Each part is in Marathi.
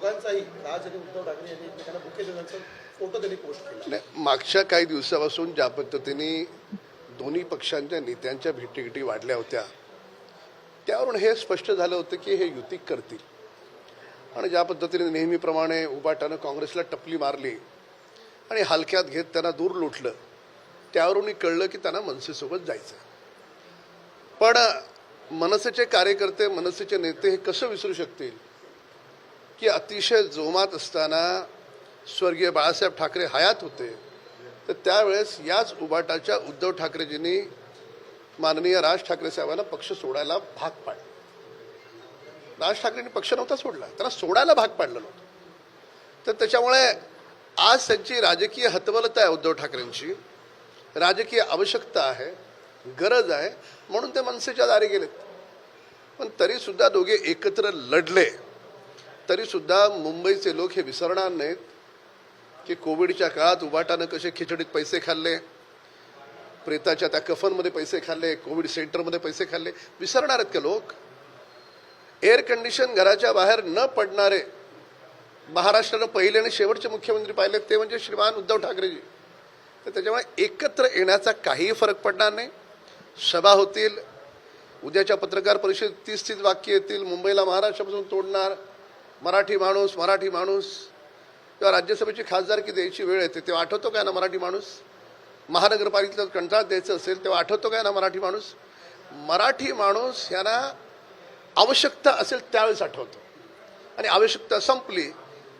दोघांचाही राज आणि उद्धव ठाकरे यांनी एकमेकांना मुख्य देण्याचा फोटो त्यांनी पोस्ट केला. मागच्या काही दिवसापासून ज्या पद्धतीने दोन्ही पक्षांच्या नेत्यांच्या भेटीगिटी वाढल्या होत्या त्यावरून हे स्पष्ट झालं होतं की हे युती करतील. आणि ज्या पद्धतीने नेहमीप्रमाणे उबाटानं काँग्रेसला टपली मारली आणि हलक्यात घेत त्यांना दूर लोटलं त्यावरूनही कळलं की त्यांना मनसेसोबत जायचं पण मनसेचे कार्यकर्ते मनसेचे नेते हे कसं विसरू शकतील? की अतिशय जोमात असताना स्वर्गीय बाळासाहेब ठाकरे हयात होते. तर त्यावेळेस याच उबाटाच्या उद्धव ठाकरेजींनी माननीय राज ठाकरे साहेबांना पक्ष सोडायला भाग पाडला. राज ठाकरेंनी पक्ष नव्हता सोडला त्यांना सोडायला भाग पाडलं नव्हतं. तर त्याच्यामुळे आज त्यांची राजकीय हतबलता आहे उद्धव ठाकरेंची. राजकीय आवश्यकता आहे गरज आहे म्हणून ते मनसेच्या दारी गेलेत. पण तरीसुद्धा दोघे एकत्र लढले. तरीसुद्धा मुंबईचे लोक हे विसरणार नाहीत की कोविडच्या काळात उबाटानं कसे खिचडीत पैसे खाल्ले प्रेताच्या त्या कफनमध्ये पैसे खाल्ले कोविड सेंटरमध्ये पैसे खाल्ले. विसरणार आहेत का लोक? एअर कंडिशन घराच्या बाहेर न पडणारे महाराष्ट्रानं पहिले आणि शेवटचे मुख्यमंत्री पाहिले ते म्हणजे श्रीमान उद्धव ठाकरेजी. तर त्याच्यामुळे एकत्र येण्याचा काहीही फरक पडणार नाही. सभा होतील उद्याच्या पत्रकार परिषदेत तीस तीस वाक्य येतील मुंबईला महाराष्ट्रापासून तोडणार मराठी माणूस मराठी माणूस. किंवा राज्यसभेची खासदारकी द्यायची वेळ येते तेव्हा आठवतो काय ना मराठी माणूस? महानगरपालिकेला कंत्राट द्यायचं असेल तेव्हा आठवतो काय ना मराठी माणूस? मराठी माणूस यांना आवश्यकता असेल त्यावेळेस आठवतो. आणि आवश्यकता संपली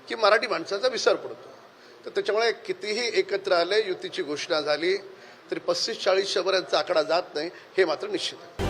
की मराठी माणसाचा विसर पडतो. तर त्याच्यामुळे कितीही एकत्र आले युतीची घोषणा झाली तरी पस्तीस चाळीस शंभरांचा आकडा जात नाही हे मात्र निश्चित आहे.